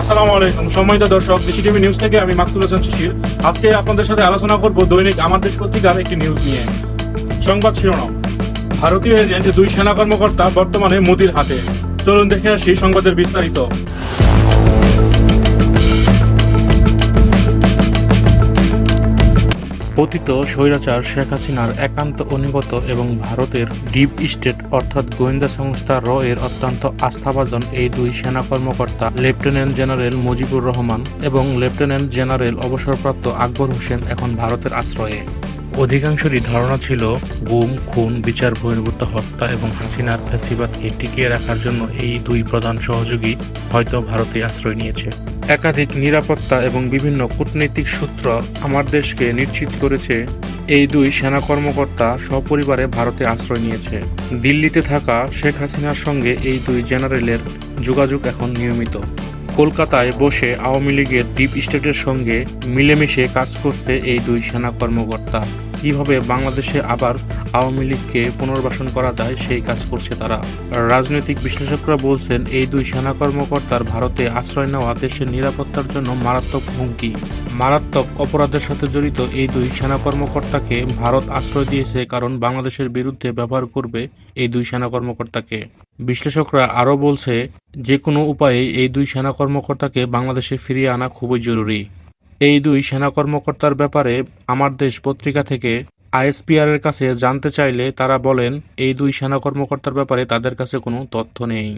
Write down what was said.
আসসালামু আলাইকুম। সম্মানিত দর্শক, দেশি টিভি নিউজ থেকে আমি মাকসুল হোসেন শিশির আজকে আপনাদের সাথে আলোচনা করব দৈনিক আমার দেশ পত্রিকার একটি নিউজ নিয়ে। সংবাদ শিরোনাম। ভারতীয় এজেন্ট দুই সেনা কর্মকর্তা বর্তমানে মোদির হাতে। চলুন দেখে আসি সংবাদের বিস্তারিত। পতিত স্বৈরাচার শেখ হাসিনার একান্ত অনুগত এবং ভারতের ডিপ স্টেট অর্থাৎ গোয়েন্দা সংস্থা র এর অত্যন্ত আস্থাভাজন এই দুই সেনা কর্মকর্তা, লেফটেন্যান্ট জেনারেল মুজিবুর রহমান এবং লেফটেন্যান্ট জেনারেল অবসরপ্রাপ্ত আকবর হোসেন এখন ভারতের আশ্রয়ে। অধিকাংশেরই ধারণা ছিল, গুম, খুন, বিচার, বহির্ভূত হত্যা এবং হাসিনার ফ্যাসিবাদকে টিকিয়ে রাখার জন্য এই দুই প্রধান সহযোগী হয়তো ভারতে আশ্রয় নিয়েছে। একাধিক নিরাপত্তা এবং বিভিন্ন কূটনৈতিক সূত্র আমার দেশকে নিশ্চিত করেছে, এই দুই সেনা কর্মকর্তা সপরিবারে ভারতে আশ্রয় নিয়েছে। দিল্লিতে থাকা শেখ হাসিনার সঙ্গে এই দুই জেনারেলের যোগাযোগ এখন নিয়মিত। কলকাতায় বসে আওয়ামী লীগের ডিপ স্টেটের সঙ্গে মিলেমিশে কাজ করছে এই দুই সেনা কর্মকর্তা। কীভাবে বাংলাদেশে আবার আওয়ামী লীগকে পুনর্বাসন করা যায়, সেই কাজ করছে তারা। রাজনৈতিক বিশ্লেষকরা বলছেন, এই দুই সেনা কর্মকর্তার ভারতে আশ্রয় নেওয়া দেশের নিরাপত্তার জন্য মারাত্মক হুমকি। মারাত্মক অপরাধের সাথে জড়িত এই দুই সেনা কর্মকর্তাকে ভারত আশ্রয় দিয়েছে কারণ বাংলাদেশের বিরুদ্ধে ব্যবহার করবে এই দুই সেনা কর্মকর্তাকে। বিশ্লেষকরা আরও বলছে, যে কোনো উপায়ে এই দুই সেনা কর্মকর্তাকে বাংলাদেশে ফিরিয়ে আনা খুবই জরুরি। এই দুই সেনা কর্মকর্তার ব্যাপারে আমার দেশ পত্রিকা থেকে আইএসপিআর এর কাছে জানতে চাইলে তারা বলেন, এই দুই সেনা কর্মকর্তার ব্যাপারে তাদের কাছে কোনো তথ্য নেই।